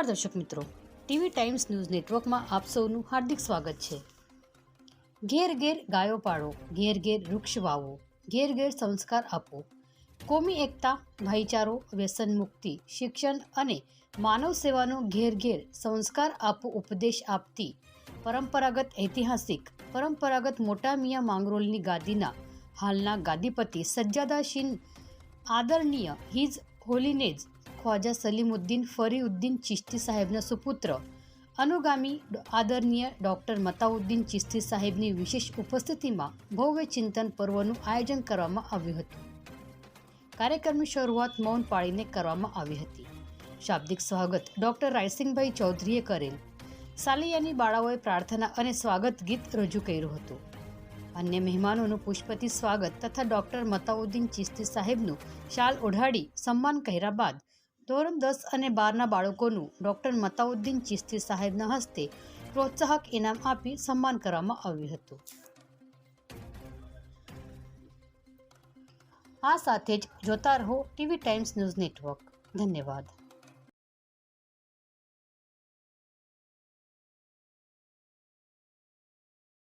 દર્શક મિત્રો. TV times news નેટવર્કમાં આપ સૌનું હાર્દિક સ્વાગત છે. ઘેર ઘેર ગાયો પાડો ઘેર ઘેર વૃક્ષ વાવો, ઘેર ઘેર સંસ્કાર આપો. કોમી એકતા, ભાઈચારો, વ્યસન મુક્તિ, શિક્ષણ અને માનવ સેવાનો ઘેર ઘેર સંસ્કાર આપો ઉપદેશ આપતી પરંપરાગત ઐતિહાસિક, પરંપરાગત મોટા મિયા માંગરોલની ગાદીના હાલના ગાદીપતિ સજ્જાદાશીન આદરણીય હિઝ હોલીનેજ ખ્વાજા સલીમુદ્દીન ફરીઉદ્દીન ચિશ્તી સાહેબના સુપુત્ર. અનુગામી આદરણીય ડૉક્ટર મતાઉદ્દીન ચિશ્તી સાહેબની વિશેષ ઉપસ્થિતિમાં ભવ્ય ચિંતન પર્વનું આયોજન કરવામાં આવ્યું હતું. કાર્યક્રમની શરૂઆત મૌન પાળીને કરવામાં આવી હતી. શાબ્દિક સ્વાગત ડૉક્ટર રાયસિંગભાઈ ચૌધરીએ કરેલ. સાલિયાની બાળાઓએ પ્રાર્થના અને સ્વાગત ગીત રજૂ કર્યું હતું. અન્ય મહેમાનોનું પુષ્પથી સ્વાગત તથા ડૉક્ટર મતાઉદ્દીન ચિશ્તી સાહેબનું શાલ ઓઢાડી સન્માન કર્યા બાદ ધોરણ દસ અને બારના બાળકોનું ડૉક્ટર મતાઉદ્દીન ચિસ્તી સાહેબના હસ્તે પ્રોત્સાહક ઇનામ આપી સન્માન કરવામાં આવ્યું હતું. આ સાથે જ જોતા રહો ટીવી ટાઈમ્સ ન્યૂઝ નેટવર્ક. ધન્યવાદ.